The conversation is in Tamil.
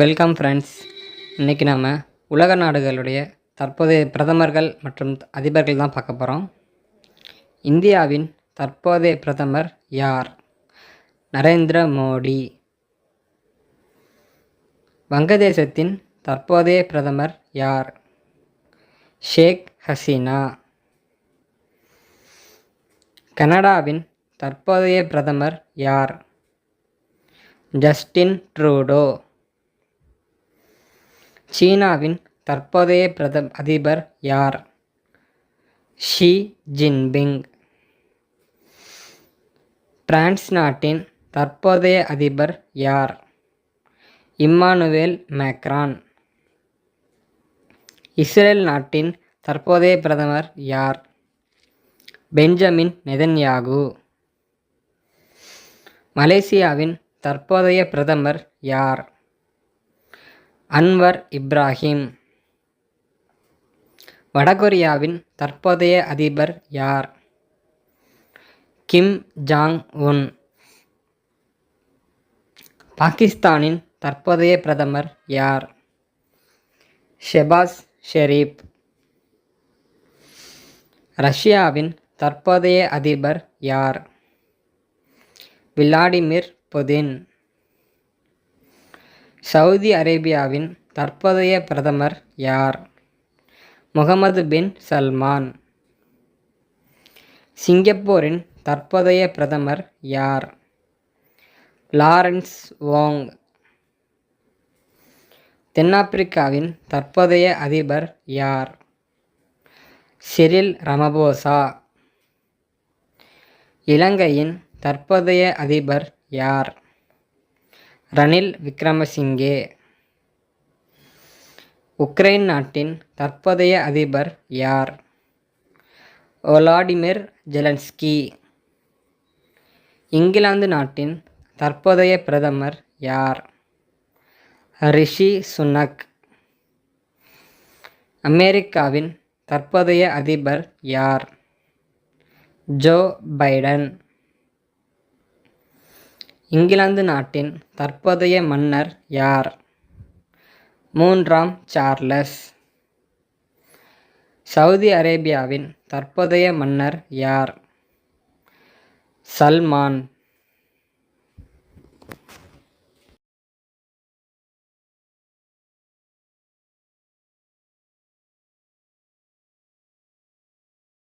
வெல்கம் ஃப்ரெண்ட்ஸ் இன்றைக்கி நாம் உலக நாடுகளுடைய தற்போதைய பிரதமர்கள் மற்றும் அதிபர்கள் தான் பார்க்க போகிறோம் இந்தியாவின் தற்போதைய பிரதமர் யார்? நரேந்திர மோடி. வங்கதேசத்தின் தற்போதைய பிரதமர் யார்? ஷேக் ஹசீனா. கனடாவின் தற்போதைய பிரதமர் யார்? Justin Trudeau. சீனாவின் தற்போதைய பிரதம் அதிபர் யார்? Xi Jinping. பிரான்ஸ் நாட்டின் தற்போதைய அதிபர் யார்? Emmanuel Macron. இஸ்ரேல் நாட்டின் தற்போதைய பிரதமர் யார்? Benjamin Netanyahu. மலேசியாவின் தற்போதைய பிரதமர் யார்? அன்வர் இப்ராஹிம். வடகொரியாவின் தற்போதைய அதிபர் யார்? கிம் ஜாங் உன் பாகிஸ்தானின் தற்போதைய பிரதமர் யார்? ஷெபாஸ் ஷெரீப். ரஷ்யாவின் தற்போதைய அதிபர் யார்? Vladimir Putin. சவுதி அரேபியாவின் தற்போதைய பிரதமர் யார்? முகமது பின் சல்மான். சிங்கப்பூரின் தற்போதைய பிரதமர் யார்? Lawrence Wong. தென்னாப்பிரிக்காவின் தற்போதைய அதிபர் யார்? Cyril Ramaphosa. இலங்கையின் தற்போதைய அதிபர் யார்? ரணில் விக்ரமசிங்கே. உக்ரைன் நாட்டின் தற்போதைய அதிபர் யார்? ஒலாடிமிர் ஜெலன்ஸ்கி. இங்கிலாந்து நாட்டின் தற்போதைய பிரதமர் யார்? ரிஷி சுனக். அமெரிக்காவின் தற்போதைய அதிபர் யார்? Joe Biden. இங்கிலாந்து நாட்டின் தற்போதைய மன்னர் யார்? மூன்றாம் சார்லஸ். சவுதி அரேபியாவின் தற்போதைய மன்னர் யார்? சல்மான்.